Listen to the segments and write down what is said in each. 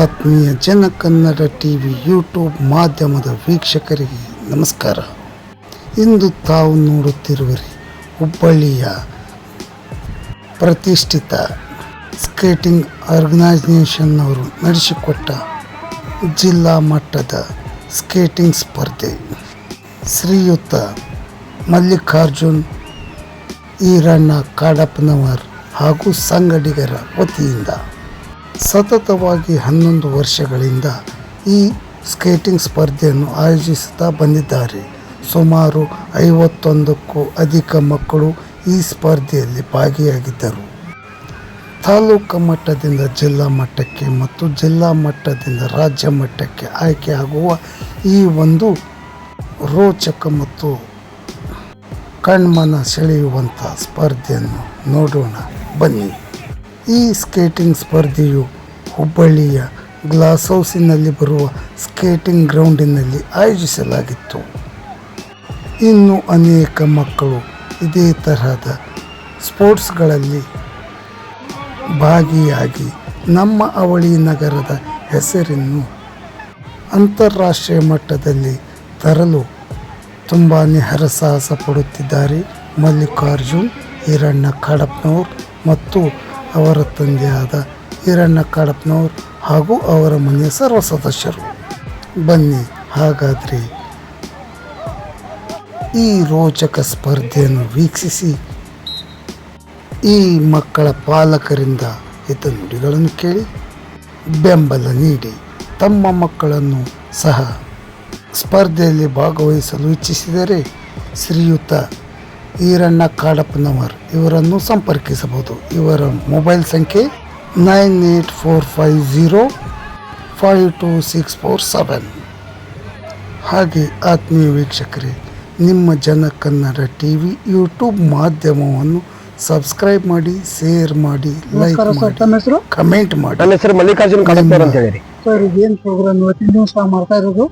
ಆತ್ಮೀಯ ಜನ Kannada T V YouTube ಮಾಧ್ಯಮದ ವೀಕ್ಷಕರಿಗೆ ನಮಸ್ಕಾರ. ಇಂದು ತಾವು ನೋಡುತ್ತಿರುವಿರಿ ಹುಬ್ಬಳ್ಳಿಯ ಪ್ರತಿಷ್ಠಿತ ಸ್ಕೇಟಿಂಗ್ ಆರ್ಗನೈಸೇಷನ್ನವರು ನಡೆಸಿಕೊಟ್ಟ ಜಿಲ್ಲಾ ಮಟ್ಟದ ಸ್ಕೇಟಿಂಗ್ ಸ್ಪರ್ಧೆ. ಶ್ರೀಯುತ ಮಲ್ಲಿಕಾರ್ಜುನ್, ಈರಣ್ಣ ಕಾಡಪ್ಪನವರ್ ಹಾಗೂ ಸಂಗಡಿಗರ ವತಿಯಿಂದ ಸತತವಾಗಿ ಹನ್ನೊಂದು ವರ್ಷಗಳಿಂದ ಈ ಸ್ಕೇಟಿಂಗ್ ಸ್ಪರ್ಧೆಯನ್ನು ಆಯೋಜಿಸುತ್ತಾ ಬಂದಿದ್ದಾರೆ. ಸುಮಾರು ಐವತ್ತೊಂದಕ್ಕೂ ಅಧಿಕ ಮಕ್ಕಳು ಈ ಸ್ಪರ್ಧೆಯಲ್ಲಿ ಭಾಗಿಯಾಗಿದ್ದರು. ತಾಲೂಕು ಮಟ್ಟದಿಂದ ಜಿಲ್ಲಾ ಮಟ್ಟಕ್ಕೆ ಮತ್ತು ಜಿಲ್ಲಾ ಮಟ್ಟದಿಂದ ರಾಜ್ಯ ಮಟ್ಟಕ್ಕೆ ಆಯ್ಕೆಯಾಗುವ ಈ ಒಂದು ರೋಚಕ ಮತ್ತು ಕಣ್ಮನ ಸೆಳೆಯುವಂಥ ಸ್ಪರ್ಧೆಯನ್ನು ನೋಡೋಣ. ಬನ್ನಿ. ಈ ಸ್ಕೇಟಿಂಗ್ ಸ್ಪರ್ಧೆಯು ಹುಬ್ಬಳ್ಳಿಯ ಗ್ಲಾಸ್ ಹೌಸಿನಲ್ಲಿ ಬರುವ ಸ್ಕೇಟಿಂಗ್ ಗ್ರೌಂಡಿನಲ್ಲಿ ಆಯೋಜಿಸಲಾಗಿತ್ತು. ಇನ್ನು ಅನೇಕ ಮಕ್ಕಳು ಇದೇ ತರಹದ ಸ್ಪೋರ್ಟ್ಸ್ಗಳಲ್ಲಿ ಭಾಗಿಯಾಗಿ ನಮ್ಮ ಅವಳಿ ನಗರದ ಹೆಸರನ್ನು ಅಂತಾರಾಷ್ಟ್ರೀಯ ಮಟ್ಟದಲ್ಲಿ ತರಲು ತುಂಬಾ ಹರಸಾಹಸ ಪಡುತ್ತಿದ್ದಾರೆ ಮಲ್ಲಿಕಾರ್ಜುನ್, ಈರಣ್ಣ ಕಡಪ್ನವ್ರು ಮತ್ತು ಅವರ ತಂದೆಯಾದ ಹಿರಣ್ಣ ಕಾಡಪ್ಪನವ್ರು ಹಾಗೂ ಅವರ ಮನೆಯ ಸರ್ವ ಸದಸ್ಯರು. ಬನ್ನಿ, ಹಾಗಾದರೆ ಈ ರೋಚಕ ಸ್ಪರ್ಧೆಯನ್ನು ವೀಕ್ಷಿಸಿ. ಈ ಮಕ್ಕಳ ಪಾಲಕರಿಂದ ಹಿತ ನುಡಿಗಳನ್ನು ಕೇಳಿ, ಬೆಂಬಲ ನೀಡಿ. ತಮ್ಮ ಮಕ್ಕಳನ್ನು ಸಹ ಸ್ಪರ್ಧೆಯಲ್ಲಿ ಭಾಗವಹಿಸಲು ಇಚ್ಛಿಸಿದರೆ ಶ್ರೀಯುತ ಈರಣ್ಣ ಕಾಡಪ್ಪನವರ್ ಇವರನ್ನು ಸಂಪರ್ಕಿಸಬಹುದು. ಇವರ ಮೊಬೈಲ್ ಸಂಖ್ಯೆ nine eight four five zero five two six four seven. ಹಾಗೆ ಆತ್ಮೀಯ ವೀಕ್ಷಕರೇ ನಿಮ್ಮ Jana Kannada T V YouTube ಮಾಧ್ಯಮವನ್ನು ಸಬ್ಸ್ಕ್ರೈಬ್ ಮಾಡಿ ಶೇರ್ ಮಾಡಿ ಲೈಕ್ ಮಾಡಿ ಕಮೆಂಟ್ ಮಾಡಿ. ನನ್ನ ಹೆಸರು ಮಲ್ಲಿಕಾರ್ಜುನ್ ಕಾಡಪ್ಪನವ್ರು ಅಂತ ಹೇಳಿ ಸರ್ ಏನು ಪ್ರೋಗ್ರಾಮ್ ಇವತ್ತಿನ ದಿವಸ ಮಾಡ್ತಾ ಇರೋದು?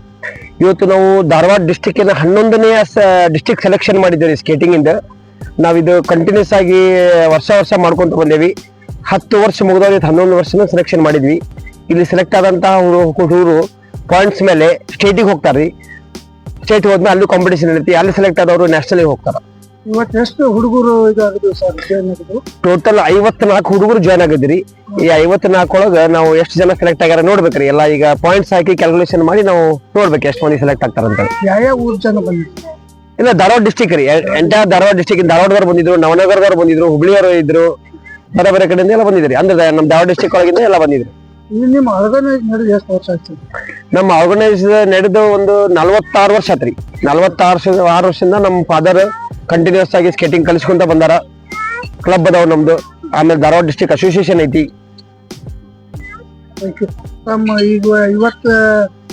ಇವತ್ತು ನಾವು ಧಾರವಾಡ ಡಿಸ್ಟಿಕ್ಕಿನ ಹನ್ನೊಂದನೆಯ ಡಿಸ್ಟಿಕ್ ಸೆಲೆಕ್ಷನ್ ಮಾಡಿದ್ದೇವೆ ಸ್ಕೇಟಿಂಗ್ ಇಂದ. ನಾವಿದು ಕಂಟಿನ್ಯೂಸ್ ಆಗಿ ವರ್ಷ ವರ್ಷ ಮಾಡ್ಕೊತ ಬಂದೇವಿ. ಹತ್ತು ವರ್ಷ ಮುಗಿದವ್ರು ಇವತ್ತು ಹನ್ನೊಂದು ವರ್ಷನ ಸೆಲೆಕ್ಷನ್ ಮಾಡಿದ್ವಿ. ಇಲ್ಲಿ ಸೆಲೆಕ್ಟ್ ಆದಂತಹ ಹುಡುಗರು ಪಾಯಿಂಟ್ಸ್ ಮೇಲೆ ಸ್ಟೇಟಿಗೆ ಹೋಗ್ತಾರೆ ರೀ ಸ್ಟೇಟ್ ಹೋದ್ಮೇಲೆ ಅಲ್ಲೂ ಕಾಂಪಿಟೇಷನ್ ಇರುತ್ತೆ ಅಲ್ಲಿ ಸೆಲೆಕ್ಟ್ ಆದವರು ನ್ಯಾಷನಲ್ಗೆ ಹೋಗ್ತಾರ. ಇವತ್ತು ಎಷ್ಟು ಹುಡುಗರು ಇದಾಗಿದ್ವು ಸರ್ ಜಾಯ್ನ್ ಆಗಿದ್ರು ಟೋಟಲ್ ಐವತ್ನಾಲ್ಕು ಹುಡುಗರು ಜಾಯ್ನ್ ಆಗಿದ್ರಿ ಈ ಐವತ್ನಾಲ್ಕು ಒಳಗ ನಾವು ಎಷ್ಟು ಜನ ಸೆಲೆಕ್ಟ್ ಆಗ್ಯಾರ ನೋಡ್ಬೇಕ್ರಿ. ಎಲ್ಲ ಈಗ ಪಾಯಿಂಟ್ಸ್ ಹಾಕಿ ಕ್ಯಾಲ್ಕುಲೇಷನ್ ಮಾಡಿ ನಾವು ನೋಡ್ಬೇಕು ಎಷ್ಟು ಮಂದಿ ಸೆಲೆಕ್ಟ್ ಆಗ್ತಾರ ಅಂತ. ಯಾವ ಊರ್ ಜನ ಬಂದಿದ್ರು? ಇಲ್ಲ ಧಾರವಾಡ ಡಿಸ್ಟಿಕ್ ರೀ. ಎಂಟೈರ್ ಧಾರವಾಡ ಡಿಸ್ಟಿಕ್ ಧಾರವಾಡದವ್ರು ಬಂದಿದ್ರು ನವನಗರದವ್ರು ಬಂದಿದ್ರು ಹುಬ್ಳಿಯವರು ಇದ್ರು ಬೇರೆ ಬೇರೆ ಕಡೆಯಿಂದ ಎಲ್ಲ ಬಂದಿದ್ರಿ. ಅಂದ್ರೆ ನಮ್ಮ ಧಾರವಾಡ ಡಿಸ್ಟಿಕ್ ಒಳಗಿಂದ ಎಲ್ಲ ಬಂದಿದ್ರು. ನಿಮ್ಮ ಆರ್ಗನೈಸ್ ನಡೆದು ಎಷ್ಟು ವರ್ಷ ಆಯ್ತು ನಮ್ಮ ಆರ್ಗನೈಸ್ ನಡೆದು ಒಂದು ನಲವತ್ತಾರು ವರ್ಷ ಆತ್ರಿ. ನಲವತ್ತಾರು ಆರು ವರ್ಷದಿಂದ ನಮ್ಮ ಫಾದರ್ ಕಂಟಿನ್ಯೂಸ್ ಆಗಿ ಸ್ಕೇಟಿಂಗ್ ಕಲಿಸ್ಕೊಂತ ಬಂದಾರ. ಕ್ಲಬ್ ಅದಾವ ನಮ್ದು. ಆಮೇಲೆ ಧಾರವಾಡ ಡಿಸ್ಟಿಕ್ ಅಸೋಸಿಯೇಷನ್ ಐತಿ. ತಮ್ಮ ಈಗ ಇವತ್ತು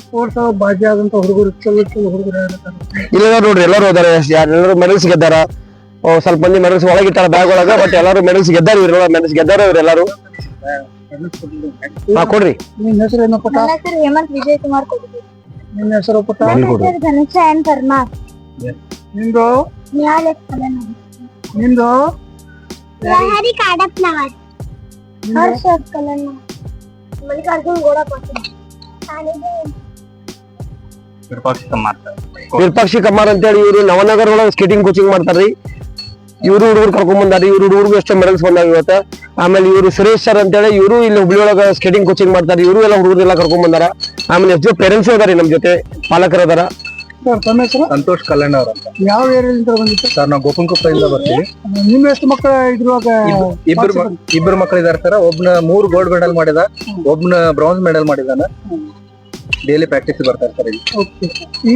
ಸ್ಪೋರ್ಟ್ಸ್ ಹುಡುಗರು ಚಲೋ ಚಲೋ ಹುಡುಗರು ಇಲ್ಲ ನೋಡ್ರಿ ಎಲ್ಲರೂ ಹೋದಾರೆ ಎಲ್ಲರೂ ಮೆಡಲ್ಸ್ ಗೆದ್ದಾರ. ಓ, ಸ್ವಲ್ಪ ಮಂದಿ ಮೆಡಲ್ಸ್ ಒಳಗಿಟ್ಟಾರ ಬ್ಯಾಗ್ ಒಳಗ ಬಟ್ ಎಲ್ಲರೂ ಮೆಡಲ್ಸ್ ಗೆದ್ದಾರ ಇವ್ರೆಲ್ಲ. ಮೆಡಲ್ಸ್ ಗೆದ್ದಾರ ಇವ್ರೆಲ್ಲರೂ ಹಾ ಕೊಡ್ರಿ. ನಿನ್ನ ಹೆಸರು ಏನು ಪುಟ್ಟ? ನನ್ನ ಹೆಸರು ಹೇಮಂತ್ ವಿಜಯ್ ಕುಮಾರ್ ಕೊಡ್ರಿ. ನಿನ್ನ ಹೆಸರು ಪುಟ್ಟ ಧನುಷ ಎನ್ ಪರ್ಮಾರ್ ನಿಂದು? ನಿಮ್ದು ನಿಂದು? ಲಹರಿ? ಹರ್ಷ ಮಲ್ಲಿಕಾರ್ಜುನ್ ಗೋಡ ಕೊಡ್ತೀನಿ ವಿರೂಪಾಕ್ಷಿ ಕಮ್ಮಾರ್ ಅಂತೇಳಿ ಇವರು ನವನಗರ ಒಳಗೆ ಸ್ಕೇಟಿಂಗ್ ಕೋಚಿಂಗ್ ಮಾಡ್ತಾರ್ರಿ. ಇವರು ಹುಡುಗರು ಕರ್ಕೊಂಡ್ ಬಂದಾರಿ ಇವ್ರು ಹುಡುಗರು ಎಷ್ಟೋ ಮೆಡಲ್ಸ್ ಬಂದಾವ ಇವತ್ತ. ಆಮೇಲೆ ಇವರು ಸುರೇಶ್ ಸರ್ ಅಂತೇಳಿ ಇವರು ಇಲ್ಲಿ ಹುಬ್ಳಿ ಒಳಗ ಸ್ಕೇಟಿಂಗ್ ಕೋಚಿಂಗ್ ಮಾಡ್ತಾರೆ ಇವರು ಎಲ್ಲ ಹುಡುಗರು ಎಲ್ಲ ಕರ್ಕೊಂಡ್ ಬಂದಾರ. ಆಮೇಲೆ ಎಷ್ಟು ಪೇರೆಂಟ್ಸ್ ಅದಾರಿ ನಮ್ ಜೊತೆ. ಪಾಲಕರ ಅದಾರ. ಸರ್ ತಮ್ಮ ಹೆಸರು? ಸಂತೋಷ್ ಕಲ್ಯಾಣ ಅವರ ಅಂತ. ಯಾವ ಏರಿಯಾದಿಂದ ಬಂದಿತ್ತು ಸರ್ ನಾವು ಗೋಪನ್ಕೊಪ್ಪದಿಂದ ಬರ್ತೀವಿ. ನಿಮ್ಮ ಎಷ್ಟು ಮಕ್ಕಳ ಇದ್ರುವಾಗ ಇಬ್ಬರು ಇಬ್ಬರು ಮಕ್ಕಳು ಇದಾರೆ ಸರ್. ಒಬ್ನ ಮೂರು ಗೋಲ್ಡ್ ಮೆಡಲ್ ಮಾಡಿದ ಒಬ್ನ ಬ್ರಾಂಜ್ ಮೆಡಲ್ ಮಾಡಿದಾನ. ಡೈಲಿ ಪ್ರಾಕ್ಟೀಸ್ ಬರ್ತಾರೆ ಸರ್ ಇಲ್ಲಿ. ಈ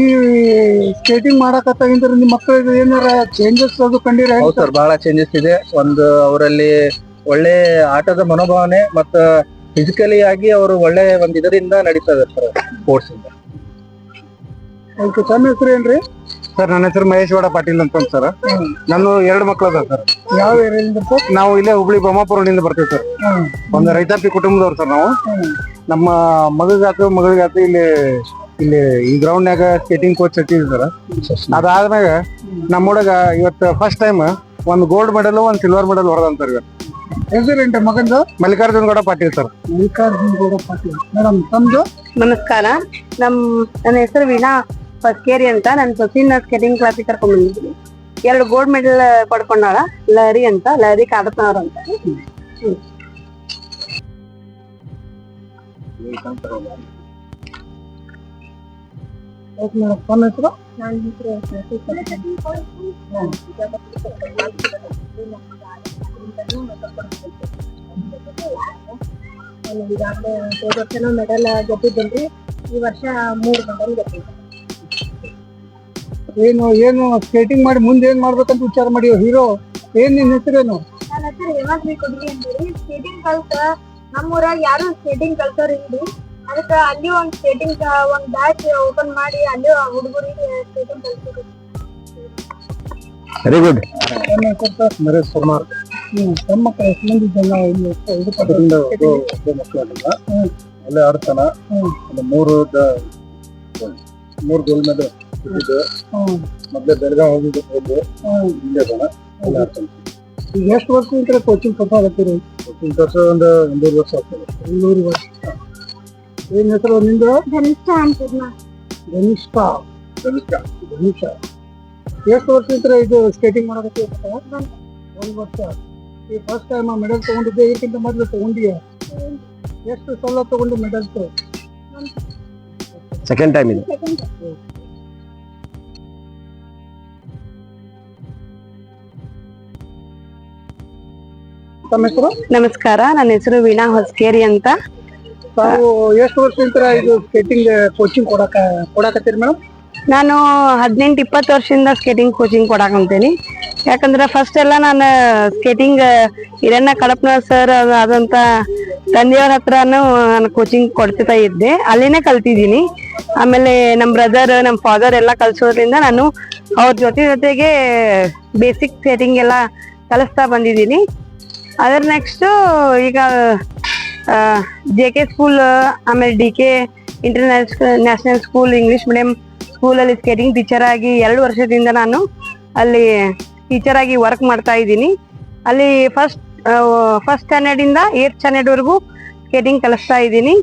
ಸ್ಕೇಟಿಂಗ್ ಮಾಡಕತ್ತಾಗಿಂದ್ರೆ ನಿಮ್ಮ ಮಕ್ಕಳಿಗೆ ಏನಾರ ಚೇಂಜಸ್ ಅದು ಕಂಡಿರ? ಹೌದು ಸರ್ ಬಹಳ ಚೇಂಜಸ್ ಇದೆ. ಒಂದು ಅವರಲ್ಲಿ ಒಳ್ಳೆ ಆಟದ ಮನೋಭಾವನೆ ಮತ್ತ ಫಿಸಿಕಲಿ ಆಗಿ ಅವರು ಒಳ್ಳೆ ಒಂದ್ ಇದರಿಂದ ನಡೀತಾ ಇದಾರೆ ಸರ್ ಸ್ಪೋರ್ಟ್ಸ್ ಇಂದ. ಓಕೆ ತಮ್ಮ ಹೆಸರು ಏನ್ರಿ? ಸರ್ ನನ್ನ ಹೆಸರು ಮಹೇಶ್ ಗೌಡ ಪಾಟೀಲ್ ಅಂತ ಸರ್. ನಾನು ಎರಡು ಮಕ್ಕಳು ಅದ ಸರ್. ಯಾವ ಏರಿಯಾದಿಂದ ಸರ್? ನಾವು ಇಲ್ಲೇ ಹುಬ್ಳಿ ಬೊಮ್ಮಾಪುರದಿಂದ ಬರ್ತೀವಿ ಸರ್. ಒಂದು ರೈತಾಪಿ ಕುಟುಂಬದವ್ರು ಸರ್ ನಾವು. ನಮ್ಮ ಮಗಗಾತು ಮಗಳಿಗಾತು ಇಲ್ಲಿ ಇಲ್ಲಿ ಈ ಗ್ರೌಂಡ್ನಾಗ ಸ್ಕೇಟಿಂಗ್ ಕೋಚ್ ಹಚ್ಚಿದ್ವಿ ಸರ್. ಅದಾದ್ಮ್ಯಾಗ ನಮ್ಮ ಹುಡುಗ ಇವತ್ತು ಫಸ್ಟ್ ಟೈಮ್ ಒಂದು ಗೋಲ್ಡ್ ಮೆಡಲ್ ಒಂದು ಸಿಲ್ವರ್ ಮೆಡಲ್ ಹೊಡೆದಂತಾರೆ ಇವತ್ತು. ಹೆಸರೇಂಟ ಮಗಂದು? ಮಲ್ಲಿಕಾರ್ಜುನ್ ಗೌಡ ಪಾಟೀಲ್ ಸರ್. ಮಲ್ಲಿಕಾರ್ಜುನ್ ಗೌಡ ಪಾಟೀಲ್. ಮೇಡಮ್ ತಮ್ದು? ನಮಸ್ಕಾರ. ನಮ್ ನನ್ನ ಹೆಸರು ವೀಣಾ. ಪಸ್ಕೇರಿ ಅಂತ ನಾನು ಸೊಸಿನ ಸ್ಕೇಟಿಂಗ್ ಕ್ಲಾಸಿಗೆ ಕರ್ಕೊಂಡ್ ಬಂದಿದ್ದೀನಿ ಎರಡು ಗೋಲ್ಡ್ ಮೆಡಲ್ ಪಡ್ಕೊಂಡಾಳ, ಲಹರಿ ಅಂತ, ಲಹರಿ ಕಾಡತ್ನವ್ರ ಅಂತ. ಈಗಾಗಲೇ ಹೋದ ವರ್ಷನೂ ಮೆಡಲ್ ಗೆದ್ದಿದ್ದೇನ್ರಿ ಈ ವರ್ಷ ಮೂರು ಮೆಡಲ್ ಗೆದ್ದಿದ್ದೆ ಏನು ಏನು ಸ್ಕೇಟಿಂಗ್ ಮಾಡಿ ಮುಂದೆ ಏನ್ ಮಾಡ್ಬೇಕಂತ ವಿಚಾರ ಮಾಡಿ ಹೀರೋ ಏನ್ ನಿನ್ ಹೆಸರೇನು ನನ್ನ ಹೆಸರು ಹೇಮಾದ್ರಿ ಕೊಡ್ಲಿ ಅಂತೀರಿ ಸ್ಕೇಟಿಂಗ್ ಕಲ್ತ ನಮ್ಮೂರಾಗ ಯಾರು ಸ್ಕೇಟಿಂಗ್ ಕಲ್ತಾರ ಇಲ್ರಿ. ಅದಕ್ಕ ಅಲ್ಲಿ ಒಂದ್ ಸ್ಕೇಟಿಂಗ್ ಒಂದ್ ಬ್ಯಾಚ್ ಓಪನ್ ಮಾಡಿ ಅಲ್ಲಿ ಹುಡುಗರಿಗೆ ಸ್ಕೇಟಿಂಗ್ ಕಲ್ಸ್ಬೇಕು ವೆರಿ ಗುಡ್ ನನ್ನ ಹೆಸರು ಸರ್ ನರೇಶ್ ಕುಮಾರ್. ಹ್ಮ್ ತಮ್ಮ ಮಕ್ಕಳು ಎಷ್ಟು ಮಂದಿ ಜನ ಇಲ್ಲಿ ಇದು ಅದರಿಂದ ಒಬ್ಬ ಒಬ್ಬ ಮಕ್ಕಳಲ್ಲ ಒಳ್ಳೆ ಆಡ್ತಾನ. ಒಂದು ಮೂರು ದ- ಮೂರು ಗೋಲ್ಡ್ ಮೆಡಲ್ ಇದ್ದಿದ್ದು ಮೊದಲೇ ಬೆಳಗಾವ್ ಹೋಗಿದ್ದು ಹೋದ್ದು ಇಲ್ಲೇ ಆಡ್ತಾನೆ. ಈಗ ಎಷ್ಟು ವರ್ಷದಿಂದ ಕೋಚಿಂಗ್ ಕೊಡ್ತಾ ಆಗತ್ತೀರಿ ಕೋಚಿಂಗ್ ವರ್ಷ ಒಂದು ಒಂದೂರು ವರ್ಷ ಆಗ್ತದೆ. ಒಂದೂರು ವರ್ಷ. ಏನ್ ಹೆಸರು ನಿಂದು? ಧನಿಷ್ಠ ಅಂತಿದ್ನ. ಧನಿಷ್ಠ ಧನಿಷ್ಠ ಧನಿಷ್ಠ ಎಷ್ಟು ವರ್ಷದಿಂದ ಇದು ಸ್ಕೇಟಿಂಗ್ ಮಾಡಕತ್ತಿ ಒಂದು ವರ್ಷ. ಈ ಫಸ್ಟ್ ಟೈಮ್ ಮೆಡಲ್ ತಗೊಂಡಿದ್ದೆ ಇದಕ್ಕಿಂತ ಮೊದಲು ತಗೊಂಡಿಯ? ಎಷ್ಟು ಸಲ ತಗೊಂಡು ಮೆಡಲ್ಸ್ ಸೆಕೆಂಡ್ ಟೈಮ್ ಇದು. ತಮ್ಮ ಹೆಸರು? ನಮಸ್ಕಾರ ನನ್ನ ಹೆಸರು ವೀಣಾ ಹೊಸ್ಕೇರಿ ಅಂತ. ತಾವು ಎಷ್ಟು ವರ್ಷದಿಂದ ಇದು ಸ್ಕೇಟಿಂಗ್ ಕೋಚಿಂಗ್ ಕೊಡಕ ಕೊಡಕತ್ತೀರಿ ಮೇಡಮ್ ನಾನು ಹದಿನೆಂಟು ಇಪ್ಪತ್ತು ವರ್ಷದಿಂದ ಸ್ಕೇಟಿಂಗ್ ಕೋಚಿಂಗ್ ಕೊಡಾಕಂತೀನಿ ಯಾಕಂದ್ರೆ ಫಸ್ಟ್ ಎಲ್ಲ ನಾನು ಸ್ಕೇಟಿಂಗ್ ಹಿರಣ್ಣ ಕಡಪ್ನ ಸರ್ ಆದಂತ ತಂದೆಯವ್ರ ಹತ್ರನೂ ನಾನು ಕೋಚಿಂಗ್ ಕೊಡ್ತಾ ಇದ್ದೆ. ಅಲ್ಲಿನೇ ಕಲ್ತಿದ್ದೀನಿ. ಆಮೇಲೆ ನಮ್ಮ ಬ್ರದರ್ ನಮ್ಮ ಫಾದರ್ ಎಲ್ಲ ಕಲಿಸೋದ್ರಿಂದ ನಾನು ಅವ್ರ ಜೊತೆ ಜೊತೆಗೆ ಬೇಸಿಕ್ ಸ್ಕೇಟಿಂಗ್ ಎಲ್ಲ ಕಲಿಸ್ತಾ ಬಂದಿದ್ದೀನಿ. ಅದರ ನೆಕ್ಸ್ಟ್ ಈಗ ಜೆ ಕೆ ಸ್ಕೂಲ್ ಆಮೇಲೆ D K international national school English medium ಸ್ಕೂಲಲ್ಲಿ ಸ್ಕೇಟಿಂಗ್ ಟೀಚರ್ ಆಗಿ ಎರಡು ವರ್ಷದಿಂದ ನಾನು ಅಲ್ಲಿ ಟೀಚರ್ ಆಗಿ ವರ್ಕ್ ಮಾಡ್ತಾ ಇದ್ದೀನಿ. ಅಲ್ಲಿ ಫಸ್ಟ್ ಫಸ್ಟ್ ಸ್ಟ್ಯಾಂಡರ್ಡ್ ಇಂದ ಏತ್ ಸ್ಟ್ಯಾಂಡರ್ಡ್ ವರೆಗೂ ಸ್ಕೇಟಿಂಗ್ ಕಲಿಸ್ತಾ ಇದ್ದೀನಿ.